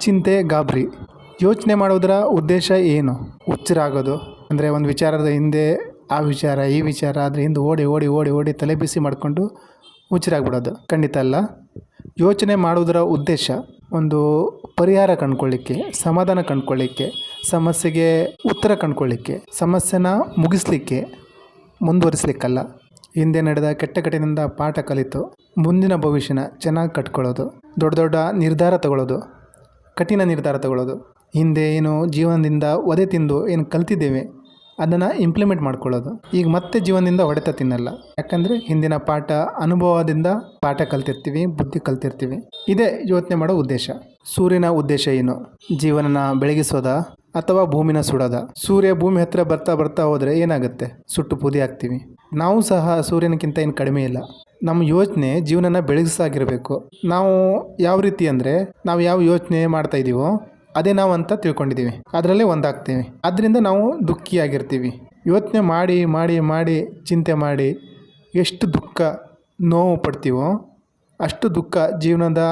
ಚಿಂತೆ ಗಾಬರಿ. ಯೋಚನೆ ಮಾಡೋದರ ಉದ್ದೇಶ ಏನು? ಹುಚ್ಚರಾಗೋದು ಅಂದರೆ ಒಂದು ವಿಚಾರದ ಹಿಂದೆ, ಆ ವಿಚಾರ, ಈ ವಿಚಾರ, ಅದ್ರ ಹಿಂದೆ ಓಡಿ ಓಡಿ ಓಡಿ ಓಡಿ ತಲೆ ಬಿಸಿ ಮಾಡಿಕೊಂಡು ಹುಚ್ಚರಾಗ್ಬಿಡೋದು. ಖಂಡಿತ ಅಲ್ಲ. ಯೋಚನೆ ಮಾಡೋದರ ಉದ್ದೇಶ ಒಂದು ಪರಿಹಾರ ಕಂಡ್ಕೊಳ್ಳಿಕ್ಕೆ, ಸಮಾಧಾನ ಕಂಡ್ಕೊಳ್ಳಿಕ್ಕೆ, ಸಮಸ್ಯೆಗೆ ಉತ್ತರ ಕಂಡ್ಕೊಳ್ಳಿಕ್ಕೆ, ಸಮಸ್ಯೆನ ಮುಗಿಸ್ಲಿಕ್ಕೆ ಮುಂದುವರಿಸ್ಲಿಕ್ಕಲ್ಲ. ಹಿಂದೆ ನಡೆದ ಕೆಟ್ಟ ಕಟ್ಟಿನಿಂದ ಪಾಠ ಕಲಿತು ಮುಂದಿನ ಭವಿಷ್ಯನ ಚೆನ್ನಾಗಿ ಕಟ್ಕೊಳ್ಳೋದು, ದೊಡ್ಡ ದೊಡ್ಡ ನಿರ್ಧಾರ ತಗೊಳ್ಳೋದು. ಕಠಿಣ ನಿರ್ಧಾರ ತಗೊಳ್ಳೋದು. ಹಿಂದೆ ಏನು ಜೀವನದಿಂದ ಒದೆ ತಿಂದು ಏನು ಕಲ್ತಿದ್ದೇವೆ, ಅದನ್ನು ಇಂಪ್ಲಿಮೆಂಟ್ ಮಾಡ್ಕೊಳ್ಳೋದು. ಈಗ ಮತ್ತೆ ಜೀವನದಿಂದ ಹೊಡೆತ ತಿನ್ನಲ್ಲ. ಯಾಕಂದರೆ ಹಿಂದಿನ ಪಾಠ ಅನುಭವದಿಂದ ಪಾಠ ಕಲ್ತಿರ್ತೀವಿ, ಬುದ್ಧಿ ಕಲ್ತಿರ್ತೀವಿ. ಇದೇ ಯೋಚನೆ ಮಾಡೋ ಉದ್ದೇಶ. ಸೂರ್ಯನ ಉದ್ದೇಶ ಏನು? ಜೀವನನ ಬೆಳಗಿಸೋದ ಅಥವಾ ಭೂಮಿನ ಸುಡೋದ? ಸೂರ್ಯ ಭೂಮಿ ಹತ್ತಿರ ಬರ್ತಾ ಬರ್ತಾ ಹೋದರೆ ಏನಾಗುತ್ತೆ? ಸುಟ್ಟು ಪುದಿ ಆಗ್ತೀವಿ ನಾವು ಸಹ ಸೂರ್ಯನಕ್ಕಿಂತ ಏನು ಕಡಿಮೆ ಇಲ್ಲ. ನಮ್ಮ ಯೋಚನೆ ಜೀವನನ ಬೆಳಗಿಸಾಗಿರಬೇಕು. ನಾವು ಯಾವ ರೀತಿ ಅಂದರೆ, ನಾವು ಯಾವ ಯೋಚನೆ ಮಾಡ್ತಾ ಇದ್ದೀವೋ ಅದೇ ನಾವು ಅಂತ ತಿಳ್ಕೊಂಡಿದ್ದೀವಿ ಅದರಲ್ಲೇ ಒಂದಾಗ್ತೀವಿ. ಅದರಿಂದ ನಾವು ದುಃಖಿಯಾಗಿರ್ತೀವಿ. ಯೋಚನೆ ಮಾಡಿ ಮಾಡಿ ಮಾಡಿ, ಚಿಂತೆ ಮಾಡಿ ಎಷ್ಟು ದುಃಖ ನೋವು ಪಡ್ತೀವೋ, ಅಷ್ಟು ದುಃಖ ಜೀವನದ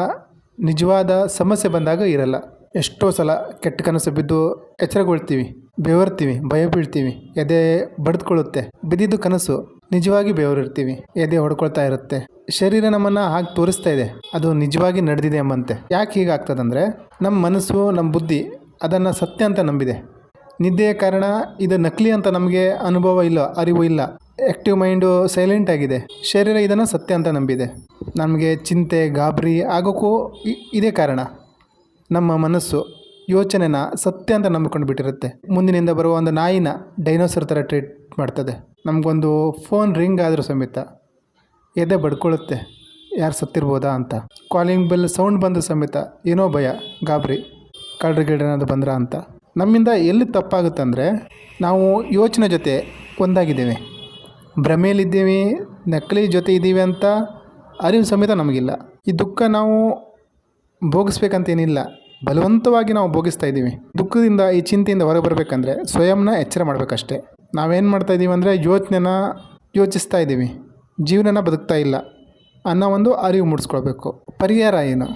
ನಿಜವಾದ ಸಮಸ್ಯೆ ಬಂದಾಗ ಇರಲ್ಲ. ಎಷ್ಟೋ ಸಲ ಕೆಟ್ಟ ಕನಸು ಬಿದ್ದು ಎಚ್ಚರಗೊಳ್ತೀವಿ, ಬೆವರ್ತೀವಿ, ಭಯ ಬೀಳ್ತೀವಿ, ಎದೆ ಬಡಿದುಕೊಳ್ಳುತ್ತೆ. ಬಿದ್ದಿದ್ದು ಕನಸು. ನಿಜವಾಗಿ ಬೆವರಿರ್ತೀವಿ, ಎದೆ ಹೊಡ್ಕೊಳ್ತಾ ಇರುತ್ತೆ. ಶರೀರ ನಮ್ಮನ್ನು ಹಾಗೆ ತೋರಿಸ್ತಾ ಇದೆ, ಅದು ನಿಜವಾಗಿ ನಡೆದಿದೆ ಎಂಬಂತೆ. ಯಾಕೆ ಹೀಗಾಗ್ತದಂದರೆ ನಮ್ಮ ಮನಸ್ಸು ನಮ್ಮ ಬುದ್ಧಿ ಅದನ್ನು ಸತ್ಯ ಅಂತ ನಂಬಿದೆ. ನಿದ್ದೆಯ ಕಾರಣ ಇದು ನಕಲಿ ಅಂತ ನಮಗೆ ಅನುಭವ ಇಲ್ಲ, ಅರಿವು ಇಲ್ಲ. ಆ್ಯಕ್ಟಿವ್ ಮೈಂಡು ಸೈಲೆಂಟ್ ಆಗಿದೆ. ಶರೀರ ಇದನ್ನು ಸತ್ಯ ಅಂತ ನಂಬಿದೆ. ನಮಗೆ ಚಿಂತೆ, ಗಾಬರಿ ಆಗೋಕ್ಕೂ ಇದೇ ಕಾರಣ. ನಮ್ಮ ಮನಸ್ಸು ಯೋಚನೆನ ಸತ್ಯ ಅಂತ ನಂಬಿಕೊಂಡು ಬಿಟ್ಟಿರುತ್ತೆ. ಮುಂದಿನಿಂದ ಬರುವ ಒಂದು ನಾಯಿನ ಡೈನೋಸರ್ ಥರ ಟ್ರೀಟ್ ಮಾಡ್ತದೆ. ನಮಗೊಂದು ಫೋನ್ ರಿಂಗ್ ಆದರೂ ಸಮೇತ ಎದೆ ಬಡ್ಕೊಳ್ಳುತ್ತೆ ಯಾರು ಸತ್ತಿರ್ಬೋದಾ ಅಂತ. ಕಾಲಿಂಗ್ ಬೆಲ್ ಸೌಂಡ್ ಬಂದ ಸಮೇತ ಏನೋ ಭಯ, ಗಾಬರಿ. ಕಳ್ರ ಗಿಡನಾದ್ರು ಬಂದ್ರ ಅಂತ. ನಮ್ಮಿಂದ ಎಲ್ಲಿ ತಪ್ಪಾಗುತ್ತೆ ಅಂದರೆ ನಾವು ಯೋಚನೆ ಜೊತೆ ಒಂದಾಗಿದ್ದೇವೆ. ಭ್ರಮೆಯಲ್ಲಿದ್ದೀವಿ, ನಕಲಿ ಜೊತೆ ಇದ್ದೀವಿ ಅಂತ ಅರಿವು ಸಮೇತ ನಮಗಿಲ್ಲ. ಈ ದುಃಖ ನಾವು ಭೋಗಿಸ್ಬೇಕಂತೇನಿಲ್ಲ. ಬಲವಂತವಾಗಿ ನಾವು ಭೋಗಿಸ್ತಾ ಇದ್ದೀವಿ. ದುಃಖದಿಂದ ಈ ಚಿಂತೆಯಿಂದ ಹೊರಗೆ ಬರಬೇಕಂದ್ರೆ ಸ್ವಯಂನ ಎಚ್ಚರ ಮಾಡಬೇಕಷ್ಟೇ. ನಾವೇನು ಮಾಡ್ತಾ ಇದ್ದೀವಿ ಅಂದರೆ ಯೋಚನೆನ ಯೋಚಿಸ್ತಾ ಇದ್ದೀವಿ ಜೀವನನ ಬದುಕ್ತಾ ಇಲ್ಲ. ಅನ್ನೋ ಒಂದು ಅರಿವು ಮೂಡಿಸ್ಕೊಳ್ಬೇಕು. ಪರಿಹಾರ ಏನು?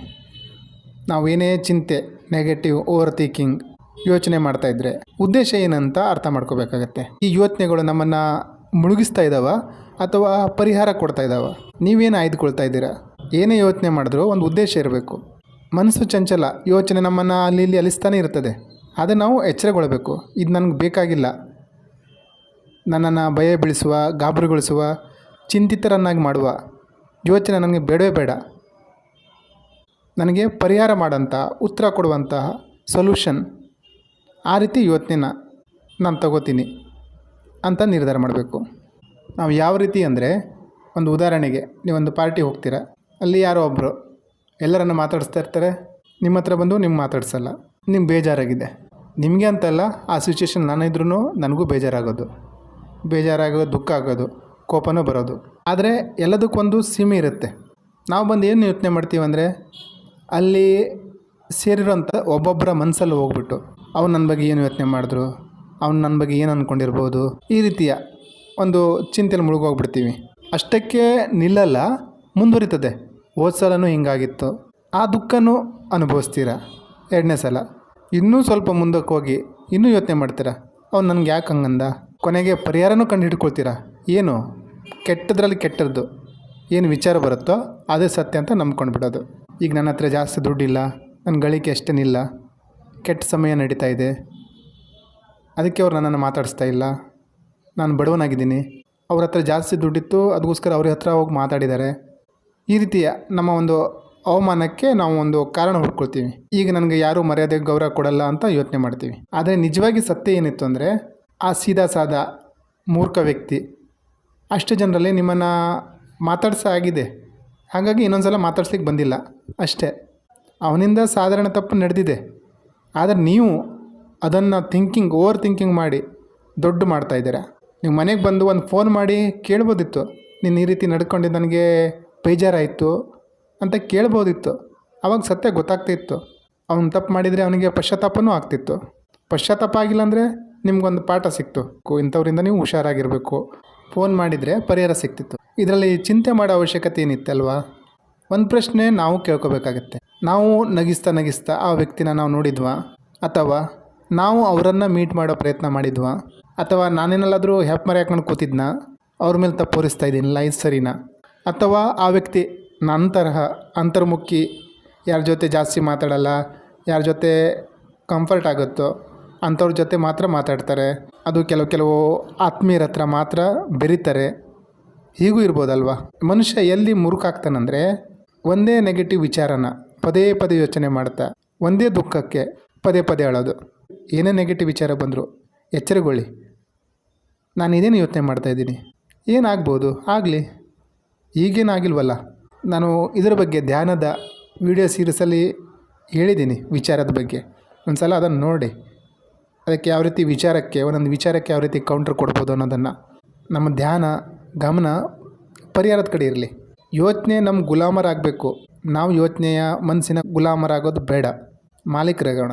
ನಾವು ಏನೇ ಚಿಂತೆ ನೆಗೆಟಿವ್ ಓವರ್ ಥಿಂಕಿಂಗ್ ಯೋಚನೆ ಮಾಡ್ತಾಯಿದ್ರೆ ಉದ್ದೇಶ ಏನಂತ ಅರ್ಥ ಮಾಡ್ಕೋಬೇಕಾಗತ್ತೆ. ಈ ಯೋಚನೆಗಳು ನಮ್ಮನ್ನು ಮುಳುಗಿಸ್ತಾ ಇದ್ದಾವ ಅಥವಾ ಪರಿಹಾರ ಕೊಡ್ತಾ ಇದ್ದಾವ ನೀವೇನು ಆಯ್ದುಕೊಳ್ತಾ ಇದ್ದೀರಾ? ಏನೇ ಯೋಚನೆ ಮಾಡಿದ್ರೂ ಒಂದು ಉದ್ದೇಶ ಇರಬೇಕು. ಮನಸ್ಸು ಚಂಚಲ ಯೋಚನೆ ನಮ್ಮನ್ನು ಅಲ್ಲಿ ಇಲ್ಲಿ ಅಲಿಸ್ತಾನೆ ಇರ್ತದೆ. ಆದರೆ ನಾವು ಎಚ್ಚರಗೊಳ್ಬೇಕು. ಇದು ನನಗೆ ಬೇಕಾಗಿಲ್ಲ. ನನ್ನನ್ನು ಭಯ ಬೀಳಿಸುವ, ಗಾಬರಿಗೊಳಿಸುವ, ಚಿಂತಿತರನ್ನಾಗಿ ಮಾಡುವ. ಯೋಚನೆ ನನಗೆ ಬೇಡವೇ ಬೇಡ. ನನಗೆ ಪರಿಹಾರ ಮಾಡೋಂಥ ಉತ್ತರ ಕೊಡುವಂತಹ ಸೊಲ್ಯೂಷನ್ ಆ ರೀತಿ ಯೋಚನೆನ ನಾನು ತಗೋತೀನಿ ಅಂತ ನಿರ್ಧಾರ ಮಾಡಬೇಕು. ನಾವು ಯಾವ ರೀತಿ ಅಂದರೆ, ಒಂದು ಉದಾಹರಣೆಗೆ ನೀವೊಂದು ಪಾರ್ಟಿ ಹೋಗ್ತೀರಾ, ಅಲ್ಲಿ ಯಾರೋ ಒಬ್ಬರು ಎಲ್ಲರನ್ನು ಮಾತಾಡಿಸ್ತಾ ಇರ್ತಾರೆ, ನಿಮ್ಮ ಹತ್ರ ಬಂದು ನಿಮ್ಗೆ ಮಾತಾಡ್ಸಲ್ಲ ನಿಮ್ಗೆ ಬೇಜಾರಾಗಿದೆ. ನಿಮಗೆ ಅಂತಲ್ಲ ಆ ಸಿಚುವೇಶನ್ ನಾನಿದ್ರೂ ನನಗೂ ಬೇಜಾರಾಗೋದು. ಬೇಜಾರಾಗೋದು, ದುಃಖ ಆಗೋದು, ಕೋಪನೂ ಬರೋದು. ಆದರೆ ಎಲ್ಲದಕ್ಕೊಂದು ಸೀಮೆ ಇರುತ್ತೆ. ನಾವು ಬಂದು ಏನು ಯೋಚನೆ ಮಾಡ್ತೀವಿ ಅಂದರೆ, ಅಲ್ಲಿ ಸೇರಿರೋಂಥ ಒಬ್ಬೊಬ್ಬರ ಮನಸ್ಸಲ್ಲಿ ಹೋಗ್ಬಿಟ್ಟು, ಅವ್ನು ನನ್ನ ಬಗ್ಗೆ ಏನು ಯೋಚನೆ ಮಾಡಿದ್ರು, ಅವ್ನು ನನ್ನ ಬಗ್ಗೆ ಏನು ಅಂದ್ಕೊಂಡಿರ್ಬೋದು ಈ ರೀತಿಯ ಒಂದು ಚಿಂತೆಯಲ್ಲಿ ಮುಳುಗೋಗ್ಬಿಡ್ತೀವಿ. ಅಷ್ಟಕ್ಕೆ ನಿಲ್ಲಲ್ಲ, ಮುಂದುವರಿತದೆ. ಹೋದ ಸಲನೂ ಹಿಂಗಾಗಿತ್ತು. ಆ ದುಃಖನೂ ಅನುಭವಿಸ್ತೀರ? ಎರಡನೇ ಸಲ. ಇನ್ನೂ ಸ್ವಲ್ಪ ಮುಂದಕ್ಕೆ ಹೋಗಿ ಇನ್ನೂ ಯೋಚನೆ ಮಾಡ್ತೀರಾ? ಅವ್ನು ನನಗೆ ಯಾಕೆ ಹಂಗಂದ? ಕೊನೆಗೆ ಪರಿಹಾರನೂ ಕಂಡು ಹಿಡ್ಕೊಳ್ತೀರಾ ಏನು? ಕೆಟ್ಟದ್ರಲ್ಲಿ ಕೆಟ್ಟದ್ದು. ಏನು ವಿಚಾರ ಬರುತ್ತೋ ಅದೇ ಸತ್ಯ ಅಂತ ನಂಬ್ಕೊಂಡು ಬಿಡೋದು ಈಗ ನನ್ನ ಹತ್ರ ಜಾಸ್ತಿ ದುಡ್ಡಿಲ್ಲ, ನನ್ನ ಗಳಿಕೆ ಅಷ್ಟೇನಿಲ್ಲ ಕೆಟ್ಟ ಸಮಯ ನಡೀತಾ ಇದೆ. ಅದಕ್ಕೆ ಅವ್ರು ನನ್ನನ್ನು ಮಾತಾಡಿಸ್ತಾ ಇಲ್ಲ. ನಾನು ಬಡವನಾಗಿದ್ದೀನಿ. ಅವ್ರ ಹತ್ರ ಜಾಸ್ತಿ ದುಡ್ಡಿತ್ತು ಅದಕ್ಕೋಸ್ಕರ ಅವ್ರ ಹತ್ರ ಹೋಗಿ ಮಾತಾಡಿದ್ದಾರೆ. ಈ ರೀತಿಯ ನಮ್ಮ ಒಂದು ಅವಮಾನಕ್ಕೆ ನಾವು ಒಂದು ಕಾರಣ ಹುಡ್ಕೊಳ್ತೀವಿ. ಈಗ ನನಗೆ ಯಾರೂ ಮರ್ಯಾದೆ ಗೌರವ ಕೊಡಲ್ಲ ಅಂತ ಯೋಚನೆ ಮಾಡ್ತೀವಿ. ಆದರೆ ನಿಜವಾಗಿ ಸತ್ಯ ಏನಿತ್ತು ಅಂದರೆ ಆ ಸೀದಾ ಸಾದಾ ಮೂರ್ಖ ವ್ಯಕ್ತಿ. ಅಷ್ಟು ಜನರಲ್ಲಿ ನಿಮ್ಮನ್ನು ಮಾತಾಡ್ಸ ಆಗಿದೆ. ಹಾಗಾಗಿ ಇನ್ನೊಂದು ಸಲ ಮಾತಾಡ್ಸ್ಲಿಕ್ಕೆ ಬಂದಿಲ್ಲ. ಅಷ್ಟೇ. ಅವನಿಂದ ಸಾಧಾರಣ ತಪ್ಪು ನಡೆದಿದೆ. ಆದರೆ ನೀವು ಅದನ್ನು ಥಿಂಕಿಂಗ್ ಓವರ್ ಥಿಂಕಿಂಗ್ ಮಾಡಿ ದೊಡ್ಡ ಮಾಡ್ತಾ ಇದ್ದೀರಾ? ನೀವು ಮನೆಗೆ ಬಂದು ಒಂದು ಫೋನ್ ಮಾಡಿ ಕೇಳ್ಬೋದಿತ್ತು. ನೀನು ಈ ರೀತಿ ನಡ್ಕೊಂಡು, ನನಗೆ ಬೇಜಾರಾಯಿತು ಅಂತ ಕೇಳ್ಬೋದಿತ್ತು. ಅವಾಗ ಸತ್ಯ ಗೊತ್ತಾಗ್ತಿತ್ತು. ಅವನು ತಪ್ಪು ಮಾಡಿದರೆ ಅವನಿಗೆ ಪಶ್ಚಾತ್ತಾಪನೂ ಆಗ್ತಿತ್ತು. ಪಶ್ಚಾತ್ತಾಪ ಆಗಿಲ್ಲ ಅಂದರೆ ನಿಮ್ಗೊಂದು ಪಾಠ ಸಿಕ್ತು. ಇಂಥವರಿಂದ ನೀವು ಹುಷಾರಾಗಿರಬೇಕು. ಫೋನ್ ಮಾಡಿದರೆ ಪರಿಹಾರ ಸಿಕ್ತಿತ್ತು. ಇದರಲ್ಲಿ ಚಿಂತೆ ಮಾಡೋ ಅವಶ್ಯಕತೆ ಏನಿತ್ತಲ್ವಾ ಒಂದು ಪ್ರಶ್ನೆ ನಾವು ಕೇಳ್ಕೋಬೇಕಾಗತ್ತೆ. ನಾವು ನಗಿಸ್ತಾ ನಗಿಸ್ತಾ ಆ ವ್ಯಕ್ತಿನ ನಾವು ನೋಡಿದ್ವಾ? ಅಥವಾ ನಾವು ಅವರನ್ನು ಮೀಟ್ ಮಾಡೋ ಪ್ರಯತ್ನ ಮಾಡಿದ್ವಾ? ಅಥವಾ ನಾನೇನಲ್ಲಾದರೂ ಹ್ಯಾಪ್ ಮರೆ ಹಾಕೊಂಡು ಕೂತಿದ್ನ? ಅವ್ರ ಮೇಲೆ ತಪ್ಪೋರಿಸ್ತಾ ಇದ್ದೀನಿ ಲೈಫ್ ಸರಿನಾ? ಅಥವಾ ಆ ವ್ಯಕ್ತಿ ನನ್ನ ತರಹ ಅಂತರ್ಮುಖಿ, ಯಾರ ಜೊತೆ ಜಾಸ್ತಿ ಮಾತಾಡಲ್ಲ, ಯಾರ ಜೊತೆ ಕಂಫರ್ಟ್ ಆಗುತ್ತೋ ಅಂಥವ್ರ ಜೊತೆ ಮಾತ್ರ ಮಾತಾಡ್ತಾರೆ. ಅದು ಕೆಲವು ಕೆಲವು ಆತ್ಮೀಯರ ಹತ್ರ ಮಾತ್ರ ಬೆರೀತಾರೆ. ಹೀಗೂ ಇರ್ಬೋದಲ್ವಾ? ಮನುಷ್ಯ ಎಲ್ಲಿ ಮುರುಕಾಗ್ತಾನಂದರೆ ಒಂದೇ ನೆಗೆಟಿವ್ ವಿಚಾರನ ಪದೇ ಪದೇ ಯೋಚನೆ ಮಾಡ್ತಾ, ಒಂದೇ ದುಃಖಕ್ಕೆ ಪದೇ ಪದೇ ಅಳೋದು. ಏನೇ ನೆಗೆಟಿವ್ ವಿಚಾರ ಬಂದರೂ, ಎಚ್ಚರಗೊಳ್ಳಿ. ನಾನು ಇದೇನು ಯೋಚನೆ ಮಾಡ್ತಾಯಿದ್ದೀನಿ ಏನಾಗ್ಬೋದು? ಆಗಲಿ. ಈಗೇನಾಗಿಲ್ವಲ್ಲ ನಾನು ಇದರ ಬಗ್ಗೆ ಧ್ಯಾನದ ವಿಡಿಯೋ ಸೀರೀಸಲ್ಲಿ ಹೇಳಿದ್ದೀನಿ ವಿಚಾರದ ಬಗ್ಗೆ. ಒಂದು ಸಲ ಅದನ್ನು ನೋಡಿ. ಅದಕ್ಕೆ ಯಾವ ರೀತಿ ವಿಚಾರಕ್ಕೆ, ಒಂದೊಂದು ವಿಚಾರಕ್ಕೆ ಯಾವ ರೀತಿ ಕೌಂಟ್ರ್ ಕೊಡ್ಬೋದು ಅನ್ನೋದನ್ನು ನಮ್ಮ ಧ್ಯಾನ, ಗಮನ ಪರಿಹಾರದ ಕಡೆ ಇರಲಿ. ಯೋಚನೆ ನಮ್ಮ ಗುಲಾಮರಾಗಬೇಕು. ನಾವು ಯೋಚನೆಯ ಮನಸ್ಸಿನ ಗುಲಾಮರಾಗೋದು ಬೇಡ. ಮಾಲೀಕರಾಗೋಣ.